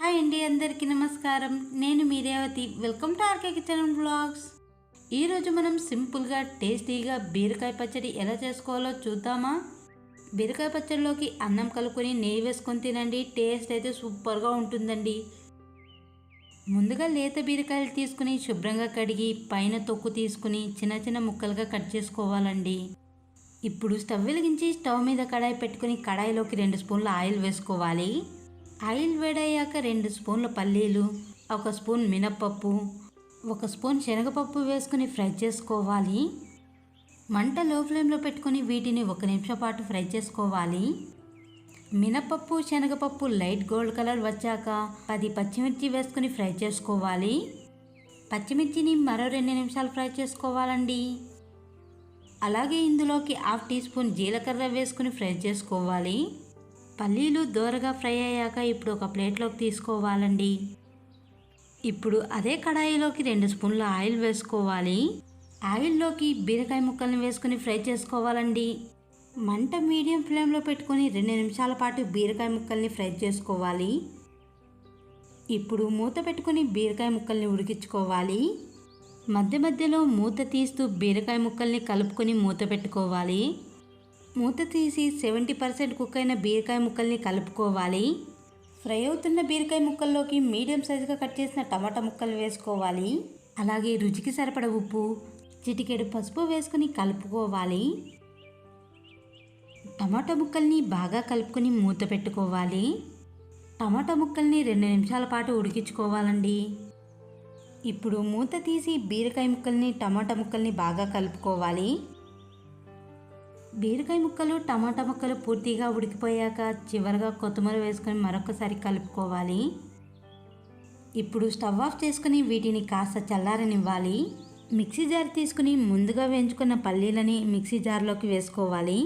Hi అండి అందరికీ నమస్కారం. నేను మీ Revathi. Welcome to RK kitchen blogs. ఈరోజు మనం సింపుల్గా టేస్టీగా బీరకాయ పచ్చడి ఎలా చేసుకోవాలో చూద్దామా? బీరకాయ పచ్చడిలోకి అన్నం కలుపుకొని నెయ్యి వేసుకొని తినండి. టేస్ట్ అయితే సూపర్గా ఉంటుందండి. ముందుగా లేత బీరకాయలు తీసుకుని శుభ్రంగా కడిగి పైన తొక్కు తీసుకుని చిన్న చిన్న ముక్కలుగా కట్ చేసుకోవాలండి. ఇప్పుడు స్టవ్ వెలిగించి స్టవ్ మీద కడాయి పెట్టుకుని కడాయిలోకి రెండు స్పూన్ల ఆయిల్ వేసుకోవాలి. ఆయిల్ వేడయ్యాక రెండు స్పూన్ల పల్లీలు ఒక స్పూన్ మినప్పప్పు ఒక స్పూన్ శనగపప్పు వేసుకుని ఫ్రై చేసుకోవాలి. మంట లో ఫ్లేమ్లో పెట్టుకుని వీటిని ఒక నిమిషం పాటు ఫ్రై చేసుకోవాలి. మినపప్పు శనగపప్పు లైట్ గోల్డ్ కలర్ వచ్చాక పది పచ్చిమిర్చి వేసుకుని ఫ్రై చేసుకోవాలి. పచ్చిమిర్చిని మరో రెండు నిమిషాలు ఫ్రై చేసుకోవాలండి. అలాగే ఇందులోకి హాఫ్ టీ స్పూన్ జీలకర్ర వేసుకుని ఫ్రై చేసుకోవాలి. పల్లీలు దోరగా ఫ్రై అయ్యాక ఇప్పుడు ఒక ప్లేట్లోకి తీసుకోవాలండి. ఇప్పుడు అదే కడాయిలోకి రెండు స్పూన్ల ఆయిల్ వేసుకోవాలి. ఆయిల్లోకి బీరకాయ ముక్కల్ని వేసుకుని ఫ్రై చేసుకోవాలండి. మంట మీడియం ఫ్లేమ్లో పెట్టుకొని రెండు నిమిషాల పాటు బీరకాయ ముక్కల్ని ఫ్రై చేసుకోవాలి. ఇప్పుడు మూత పెట్టుకొని బీరకాయ ముక్కల్ని ఉడికించుకోవాలి. మధ్య మధ్యలో మూత తీస్తూ బీరకాయ ముక్కల్ని కలుపుకొని మూత పెట్టుకోవాలి. మూత తీసి సెవెంటీ పర్సెంట్ కుక్ అయిన బీరకాయ ముక్కల్ని కలుపుకోవాలి. ఫ్రై అవుతున్న బీరకాయ ముక్కల్లోకి మీడియం సైజుగా కట్ చేసిన టమాటా ముక్కలు వేసుకోవాలి. అలాగే రుచికి సరిపడ ఉప్పు చిటికెడు పసుపు వేసుకుని కలుపుకోవాలి. టమాటా ముక్కల్ని బాగా కలుపుకొని మూత పెట్టుకోవాలి. టమాటా ముక్కల్ని రెండు నిమిషాల పాటు ఉడికించుకోవాలండి. ఇప్పుడు మూత తీసి బీరకాయ ముక్కల్ని టమాటా ముక్కల్ని బాగా కలుపుకోవాలి. బీరకాయ ముక్కలు టమాటా ముక్కలు పూర్తిగా ఉడికిపోయాక చివరిగా కొత్తిమీర వేసుకొని మరొకసారి కలుపుకోవాలి. ఇప్పుడు స్టవ్ ఆఫ్ చేసుకుని వీటిని కాస్త చల్లారనివ్వాలి. మిక్సీ జార్ తీసుకుని ముందుగా వేయించుకున్న పల్లీలని మిక్సీ జార్లోకి వేసుకోవాలి.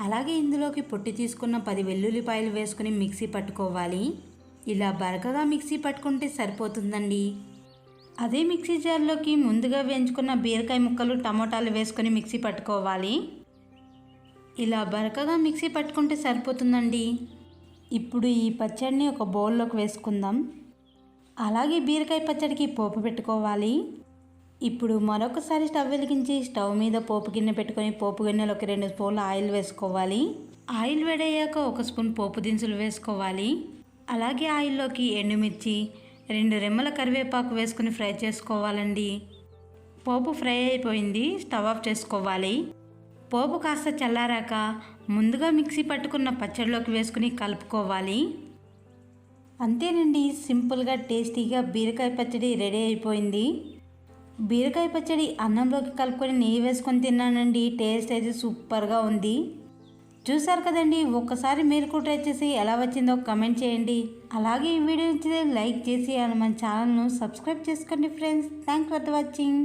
అలాగే ఇందులోకి పొట్టి తీసుకున్న పది వెల్లుల్లిపాయలు వేసుకుని మిక్సీ పట్టుకోవాలి. ఇలా బరకగా మిక్సీ పట్టుకుంటే సరిపోతుందండి. అదే మిక్సీ జార్లోకి ముందుగా వేయించుకున్న బీరకాయ ముక్కలు టమోటాలు వేసుకొని మిక్సీ పట్టుకోవాలి. ఇలా బరకగా మిక్సీ పట్టుకుంటే సరిపోతుందండి. ఇప్పుడు ఈ పచ్చడిని ఒక బౌల్లోకి వేసుకుందాం. అలాగే బీరకాయ పచ్చడికి పోపు పెట్టుకోవాలి. ఇప్పుడు మరొకసారి స్టవ్ వెలిగించి స్టవ్ మీద పోపు గిన్నె పెట్టుకొని పోపు గిన్నెలోకి రెండు స్పూన్లు ఆయిల్ వేసుకోవాలి. ఆయిల్ వేడయ్యాక ఒక స్పూన్ పోపు దినుసులు వేసుకోవాలి. అలాగే ఆయిల్లోకి ఎండుమిర్చి రెండు రెమ్మల కరివేపాకు వేసుకుని ఫ్రై చేసుకోవాలండి. పోపు ఫ్రై అయిపోయింది స్టవ్ ఆఫ్ చేసుకోవాలి. పోపు కాస్త చల్లారాక ముందుగా మిక్సీ పట్టుకున్న పచ్చడిలోకి వేసుకుని కలుపుకోవాలి. అంతేనండి సింపుల్గా టేస్టీగా బీరకాయ పచ్చడి రెడీ అయిపోయింది. బీరకాయ పచ్చడి అన్నంలోకి కలుపుకొని నెయ్యి వేసుకొని తిన్నానండి టేస్ట్ అయితే సూపర్గా ఉంది. చూసారు కదండి ఒక్కసారి మీరు కూడా ట్రై చేసి ఎలా వచ్చిందో కమెంట్ చేయండి. అలాగే ఈ వీడియో నచ్చితే లైక్ చేసి మన ఛానల్ను సబ్స్క్రైబ్ చేసుకోండి ఫ్రెండ్స్. Thanks for watching.